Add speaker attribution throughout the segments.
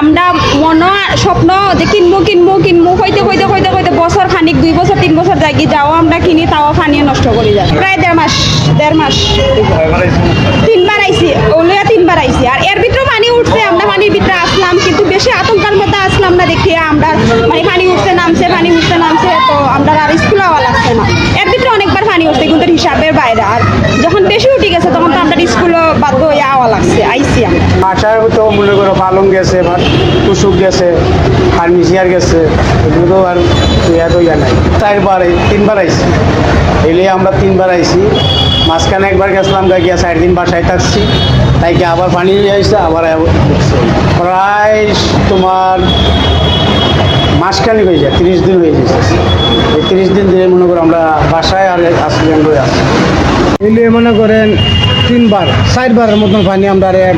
Speaker 1: আমরা মনে স্বপ্ন যে কিনবো কিনবো কিনবো, হইতে হইতে হইতে হইতে বছর খানিক, দুই বছর, তিন বছর যাই যাও, আমরা কিনি, তাও পানি নষ্ট করে যায়। প্রায় দেড় মাস দেড় মাস। তিনবার আইছি, ওলিয়া তিনবার আইছি। আর এর ভিতরে পানি উঠছে, আমরা পানির ভিতরে আসলাম, কিন্তু বেশি আতঙ্কের মধ্যে আসলাম না দেখিয়ে আমরা মানে পানি উঠছে, নামছে পানি উঠতে নামছে, তো আমরা আর স্কুল হওয়া লাগছে না। এর ভিতরে অনেকবার পানি উঠছে, কিন্তু হিসাবের বাইরে। আর যখন বেশি উঠে গেছে, তখন তো আমরা স্কুলও বাধ্য আওয়া লাগছে আইছি আমরা।
Speaker 2: আসার তো মনে করো পালং গেছে বা টুসুক গেছে ফার্মিসিয়ার গেছে এগুলো তো আর ইয়া তো ইয়া নাই। চারবার তিনবার আইছি। এলে আমরা তিনবার আইছি। মাঝখানে একবার গেছিলাম গিয়া চার দিন বাসায় থাকছি। তাই কি আবার পানি হয়ে আসছে আবার আবার প্রায় তোমার মাসখানি হয়ে যায় তিরিশ দিন হয়ে গেছে। এই তিরিশ দিন ধরে মনে করো আমরা বাসায় আর আসলেন হয়ে আসছি মনে করেন তিনবার, চারবারের মতন পানি আমরা এক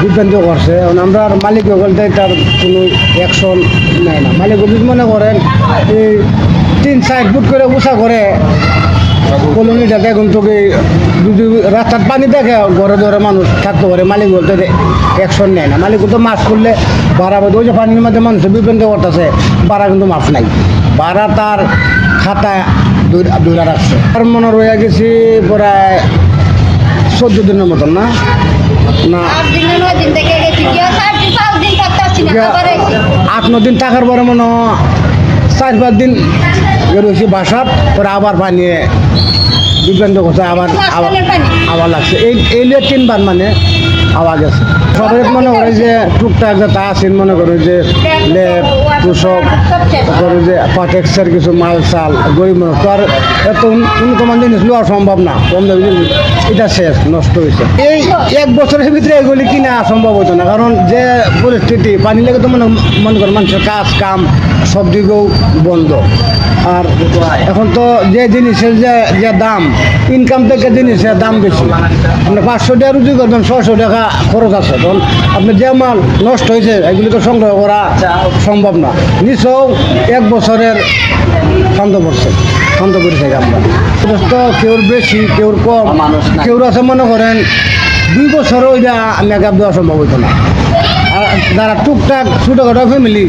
Speaker 2: বিভ্রান্ত করছে। আমরা মালিক বলতে তার কোনো অ্যাকশন নেয় না। মালিক অফিস মনে করেন, এই তিন, চার ফুট করে উষা করে কলোনিটাতে এখন তোকে যদি রাস্তার পানি দেখে ঘরে ধরে মানুষ থাকতে পারে, মালিক বলতে অ্যাকশন নেয় না। মালিক তো মাছ করলে ভাড়া ওই যে পানির মধ্যে মানুষের বিভ্রান্ত করতেছে, ভাড়া কিন্তু মাছ নাই। ভাড়া তার খাতা দূরা রাখছে। আর মনে রয়ে গেছি প্রায় চোদ্দ দিনের মতন না। না।
Speaker 3: আট না
Speaker 2: দিন থাকার পরে মনে চার পাঁচ দিন রয়েছি বাসাত পরে আবার পানি বিভ্রান্ত করছে আবার আবার লাগছে। এই এই তিনবার মানে আওয়াজ আছে। সবাই মনে করে যে টুকটাক যে তা আছেন মনে করে যে লেপ তুষক তারপরে যে পাটেক্সের কিছু মাল, চাল গরিব মানুষ তো আর এত উন্নতমান জিনিস লওয়া সম্ভব না। কম এটা শেষ, নষ্ট হয়েছে এই এক বছরের ভিতরে এগুলি কিনা সম্ভব হতো না, কারণ যে পরিস্থিতি পানি লেগে তো মনে মনে করে মানুষের কাজ, কাম, সব দিকেও বন্ধ। আর এখন তো যে জিনিসের যে যে দাম ইনকাম থেকে জিনিসের দাম বেশি। আপনি পাঁচশো টাকা রুজি করবেন ছশো টাকা খরচ আছে। তখন আপনি যে মাল নষ্ট হয়েছে এগুলি তো সংগ্রহ করা সম্ভব না। নিশ্চয় এক বছরের শান্ত পড়ছে শান্ত পড়েছে আমরা। তো কেউর বেশি কেউর কম কেউর আছে মনে করেন দুই বছরও এটা মেকআপ দেওয়া সম্ভব হতো না। যারা টুকটাক ছোটোখাটো ফ্যামিলি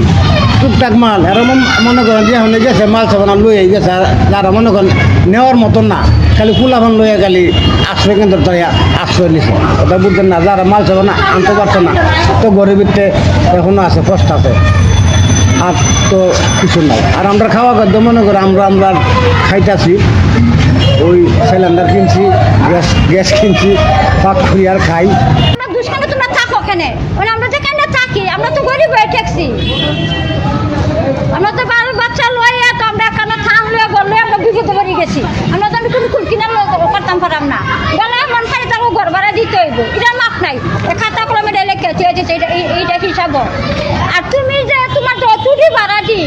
Speaker 2: টুকটাক মাল। এরা মন- করেন যে এখন গেছে মাল সাবান লইয়ে গেছে যারা মনে করেন নেওয়ার মতন না, খালি ফুলাফান লইয়া খালি আশ্রয় কেন্দ্র তাই আশ্রয় নিছে। ওটা বুঝতেন না, যারা মাল সাবান আনতে পারছে না, তো গরিবিতে এখনও আছে, কষ্ট আছে। আর তো কিছু নাই। আর আমরা খাওয়া খাদ্য মনে করি আমরা আমরা খাইতেছি। ওই সিলিন্ডার কিনছি, গ্যাস গ্যাস কিনছি পাক খুঁড়ি আর খাই।
Speaker 3: আমরা থাকো ওখানে। আমরা আমরা তো গরিব হয়ে ঠেকছি আমরা তো বাচ্চা লইয়া তো আমরা এখানে থান লইয়া লইয়া আমরা বিপদে পড়ে গেছি। আমরা তো আমি কোনো কুল কিনা করতাম পারাম না। গেলে মন খাই তারও ঘর ভাড়া দিতে হইব। এটা মাপ নাই। এ খাতা কলমে কেটে হয়েছে এইটা এই- এইটা হিসাব। আর তুমি যে তোমার তো অতুটি ভাড়া দি,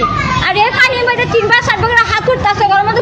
Speaker 3: আর এই পানির মধ্যে তিনবার চারবার হাত উঠতেছে গরম মধ্যে